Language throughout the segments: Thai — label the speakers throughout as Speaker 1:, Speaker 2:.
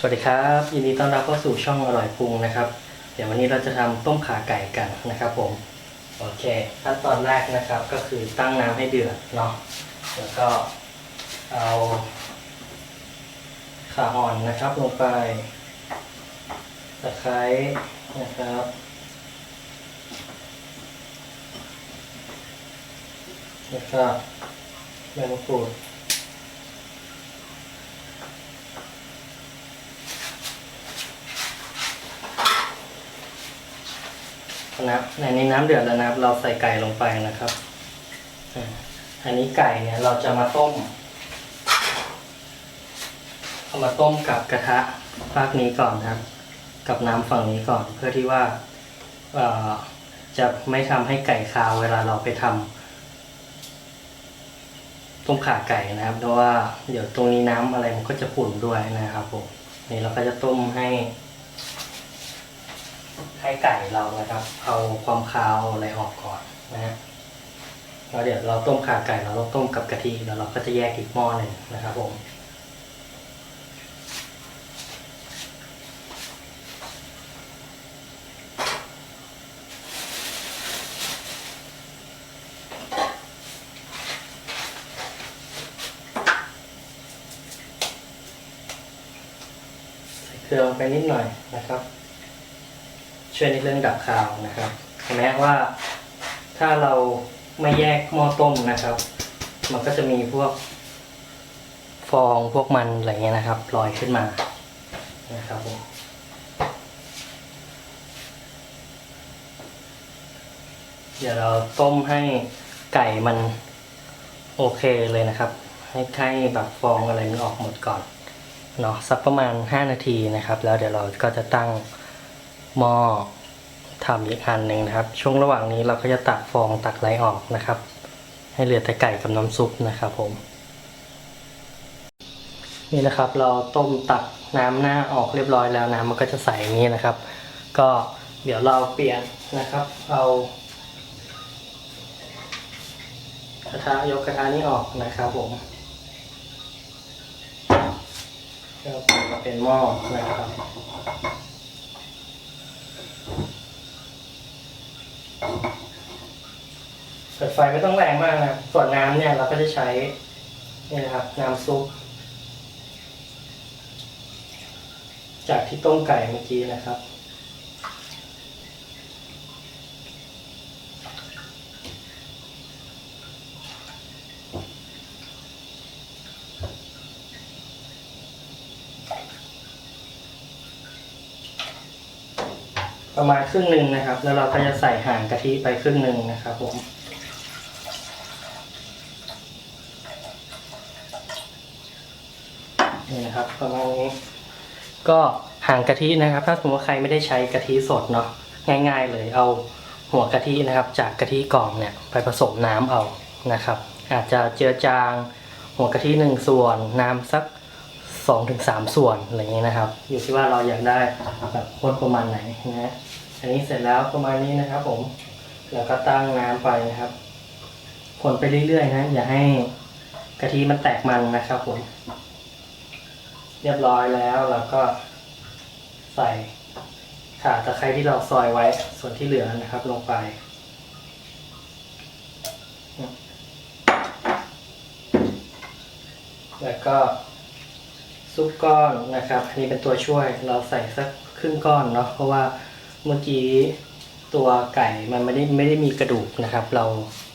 Speaker 1: สวัสดีครับยินดีต้อนรับเข้าสู่ช่องอร่อยปรุงนะครับ เดี๋ยววันนี้เราจะทำต้มขาไก่กันนะครับผมโอเคขั้นตอนแรกนะครับก็คือตั้งน้ำให้เดือดเนาะแล้วก็เอาขาอ่อนนะครับลงไปตะไคร้นะครับแล้วก็ใบมะกรูด นะครับในนี้น้ำเดือดแล้วนะครับ เราใส่ไก่ลงไปนะครับอันนี้ไก่เนี่ยเราจะมาต้มเอามาต้มกับกระทะภาคนี้ก่อนนะครับ กับน้ำฝั่งนี้ก่อน เพื่อที่ว่าเอ่อจะไม่ทำให้ไก่คาวเวลาเราไปทำต้มขาไก่นะครับ เพราะว่าเดี๋ยวตรงนี้น้ำอะไรมันก็จะขุ่นด้วยนะครับผมนี่เราก็จะต้มให้ ให้ไก่เรานะครับ เอาความคาวอะไรออกก่อนนะฮะแล้วเดี๋ยวเราต้มขาไก่เราต้องต้มกับกะทิแล้วเราก็จะแยกอีกหม้อหนึ่งนะครับผมเกลือลงไปนิดหน่อยนะครับ ช่วยในเรื่องดับคาวนะครับแม้ว่าถ้าเราไม่แยกหม้อต้มนะครับ มันก็จะมีพวกฟองพวกมันอะไรเงี้ยนะครับลอยขึ้นมานะครับผมเดี๋ยวเราต้มให้ไก่มันโอเคเลยนะครับ ให้ไข่แบบฟองอะไรมันออกหมดก่อนเนาะสักประมาณ 5 นาทีนะครับ แล้วเดี๋ยวเราก็จะตั้ง หม้อทำอีกอันหนึ่งนะครับ ช่วงระหว่างนี้เราก็จะตักฟองตักไหลออกนะครับ ให้เหลือแต่ไก่กับน้ำซุปนะครับผม นี่นะครับเราต้มตักน้ำหน้าออกเรียบร้อยแล้วน้ำมันก็จะใสอย่างนี้นะครับ ก็เดี๋ยวเราเปลี่ยนนะครับ เอากระทะยกกระทะนี้ออกนะครับผมก็เปลี่ยนมาเป็นหม้อนะครับ เปิดไฟไม่ต้องแรงมากนะครับ ส่วนน้ำเนี่ยเราก็จะใช้ นี่นะครับ น้ำซุป จากที่ต้มไก่เมื่อกี้นะครับ ประมาณครึ่งหนึ่งนะครับ แล้วเราก็จะใส่ห่างกะทิไปครึ่งหนึ่งนะครับผมนี่นะครับประมาณนี้ก็ห่างกะทินะครับ ถ้าสมมติว่าใครไม่ได้ใช้กะทิสดเนาะง่าย ๆ เลยเอาหัวกะทินะครับ จากกะทิกล่องเนี่ยไปผสมน้ำเอานะครับ อาจจะเจือจางหัวกะทิหนึ่งส่วนน้ำสัก สองถึงสามส่วนอะไรอย่างนี้นะครับ อยู่ที่ว่าเราอยากได้แบบข้นประมาณไหนนะฮะอันนี้เสร็จแล้วประมาณนี้นะครับ ผมแล้วก็ตั้งน้ำไปนะครับ คนไปเรื่อยๆนะอย่าให้กะทิมันแตกมันนะครับผมเรียบร้อยแล้วเราก็ใส่ข่าตะไคร้ที่เราซอยไว้ส่วนที่เหลือนะครับ ลงไป แล้วก็ ซุปก้อนนะครับ อันนี้เป็นตัวช่วยเราใส่สักครึ่งก้อนเนาะเพราะว่าเมื่อกี้ตัวไก่มันไม่ได้ไม่ได้มีกระดูกนะครับ เรา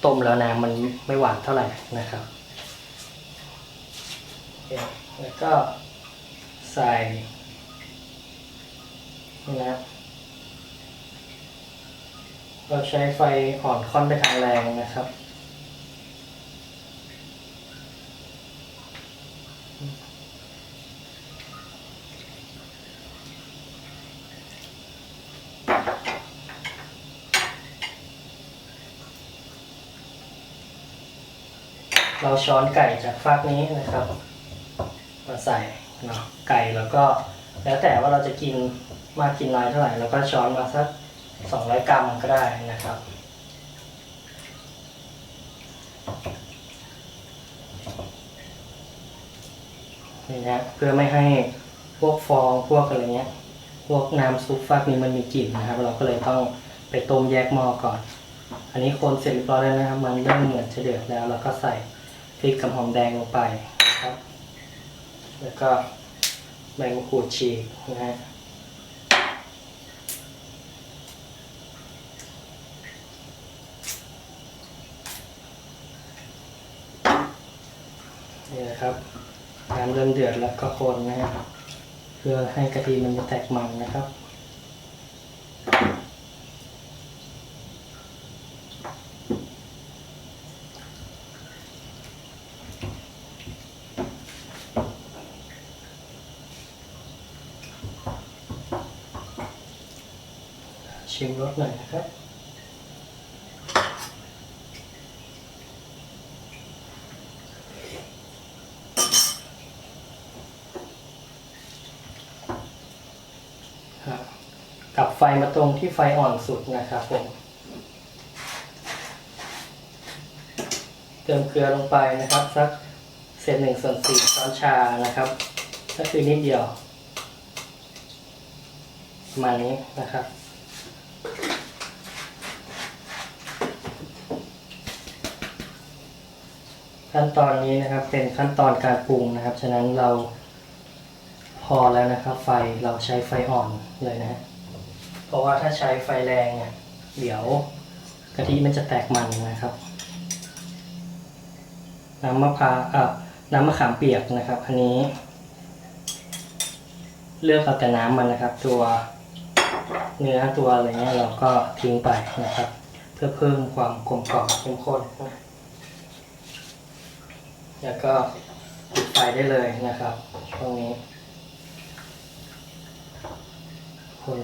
Speaker 1: ต้มแล้วน้ำมันไม่หวานเท่าไหร่นะครับแล้วก็ใส่นี่นะเราใช้ไฟอ่อนค่อนไปทางแรงนะครับ เราช้อนไก่จากฟากนี้นะครับมาใส่เนาะไก่แล้วก็ แล้วแต่ว่าเราจะกินมากกินน้อยเท่าไหร่แล้วก็ช้อนมาสักสองร้อยกรัมก็ได้นะครับ นี่นะเพื่อไม่ให้พวกฟองพวกอะไรเงี้ยพวกน้ำซุปฟักนี้มันมีกลิ่นนะครับ เราก็เลยต้องไปต้มแยกหม้อก่อน อันนี้คนเสร็จเรียบร้อยแล้วนะครับ มันเริ่มเหมือนจะเดือดแล้วเราก็ใส่ พริกกับหอมแดงลงไปครับ แล้วก็ใบมะกรูดฉีกนะฮะนี่นะครับน้ำเริ่มเดือดแล้วก็คนนะครับเพื่อให้กะทิมันจะแตกมันนะครับ ชิมรสหน่อยนะครับกับไฟมาตรงที่ไฟอ่อนสุดนะครับผม เติมเกลือลงไปนะครับสักเศษหนึ่งส่วนสี่ช้อนชานะครับ ก็คือนิดเดียวประมาณนี้นะครับ ขั้นตอนนี้นะครับเป็นขั้นตอนการปรุงนะครับ ฉะนั้นเราพอแล้วนะครับ ไฟเราใช้ไฟอ่อนเลยนะ เพราะว่าถ้าใช้ไฟแรงเนี่ย เดี๋ยวกะทิมันจะแตกมันนะครับ น้ำมะพร้าวอะน้ำมะขามเปียกนะครับ อันนี้ เลือกเอาแต่น้ำมันนะครับ ตัวเนื้อตัวอะไรเงี้ยเราก็ทิ้งไปนะครับ เพื่อเพิ่มความกลมกล่อมเข้มข้นนะ แล้วก็ปิดไฟได้เลยนะครับช่วงนี้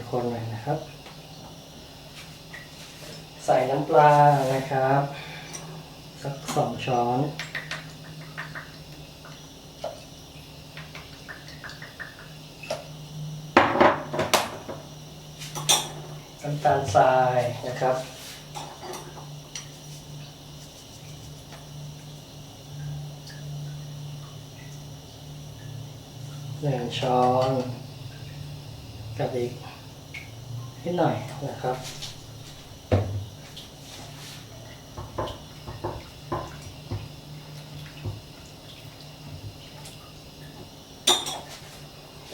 Speaker 1: คนๆหน่อยนะครับ ใส่น้ำปลานะครับ สักสองช้อนน้ำตาลทรายนะครับ หนึ่งช้อนกับอีกนิดหน่อยนะครับ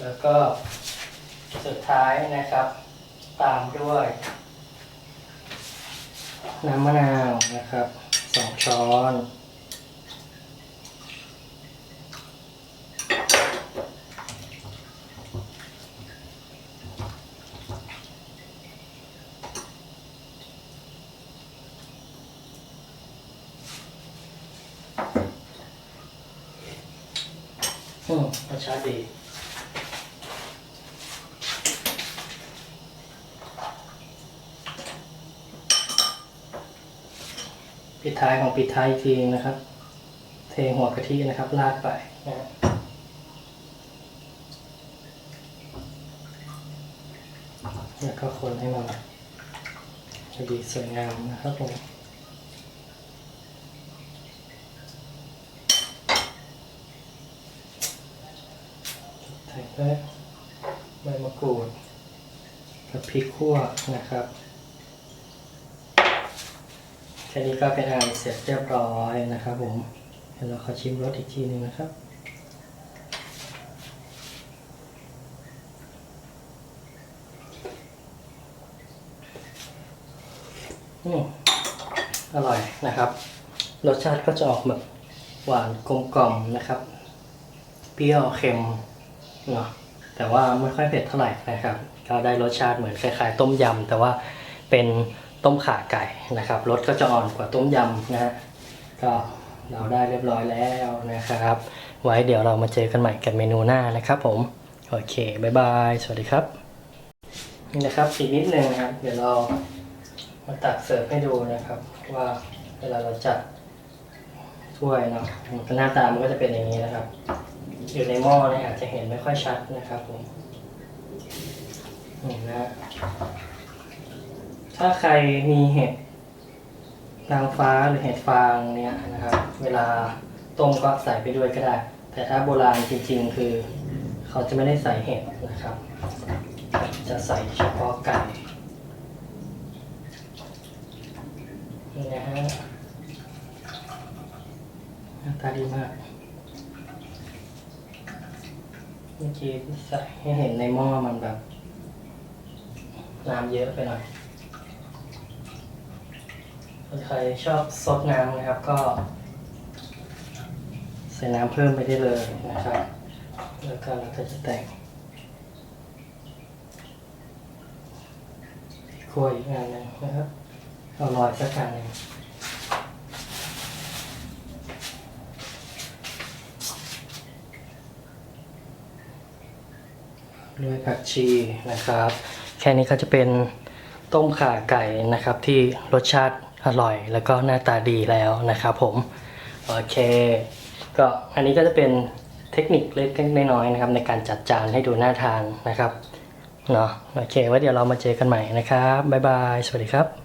Speaker 1: แล้วก็สุดท้ายนะครับ ตามด้วย น้ำมะนาวนะครับสองช้อน อืมรสชาติดีปิดท้ายของปิดท้ายอีกทีนึงนะครับ เทหัวกะทินะครับราดไปนะฮะแล้วก็คนให้มันจะดีสวยงามนะครับผม ใส่ด้วยใบมะกรูดกับพริกขั่วนะครับแค่นี้ก็เป็นอันเสร็จเรียบร้อยนะครับผมเดี๋ยวเราขอชิมรสอีกทีหนึ่งนะครับอืมอร่อยนะครับ รสชาติก็จะออกแบบหวานกลมกล่อมนะครับ เปรี้ยวเค็ม เนาะแต่ว่าไม่ค่อยเผ็ดเท่าไหร่นะครับ ก็ได้รสชาติเหมือนคล้ายๆ ต้มยำแต่ว่าเป็นต้มข่าไก่นะครับรสก็จะอ่อนกว่าต้มยำนะฮะก็เราได้เรียบร้อยแล้วนะครับ ไว้เดี๋ยวเรามาเจอกันใหม่กับเมนูหน้านะครับ ผมโอเคบายบายสวัสดีครับนี่นะครับอีกนิดนึงนะครับ เดี๋ยวเรามาตักเสิร์ฟให้ดูนะครับ ว่าเวลาเราจัดถ้วยเนาะหน้าตามันก็จะเป็นอย่างนี้นะครับ อยู่ในหม้อเนี่ยอาจจะเห็นไม่ค่อยชัดนะครับผมนี่นะถ้าใครมีเห็ดนางฟ้าหรือเห็ดฟางเนี่ยนะครับ เวลาต้มก็ใส่ไปด้วยก็ได้ แต่ถ้าโบราณจริง ๆ คือ เขเขาจะไม่ได้ใส่เห็ดนะครับ จะใส่เฉพาะไก่นี่นะฮะหน้าตาดีมาก เมื่อ กี้ใส่ให้เห็นในหม้อมันแบบ น้ำเยอะไปหน่อยใครชอบซดน้ำนะครับ ก็ ใส่น้ำเพิ่มไปได้เลยนะครับ แล้วก็เราก็จะแต่งกล้วยอีกอันหนึงนะครับ เอาลอยสักอันหนึ่ง ด้วยผักชีนะครับ แค่นี้ก็จะเป็นต้มข่าไก่นะครับที่รสชาติอร่อยแล้วก็หน้าตาดีแล้วนะครับผมโอเคก็อันนี้ก็จะเป็นเทคนิคเล็กๆน้อยๆนะครับ ในการจัดจานให้ดูน่าทานนะครับเนาะโอเคไว้เดี๋ยวเรามาเจอกันใหม่นะครับบ๊ายบาย สวัสดีครับ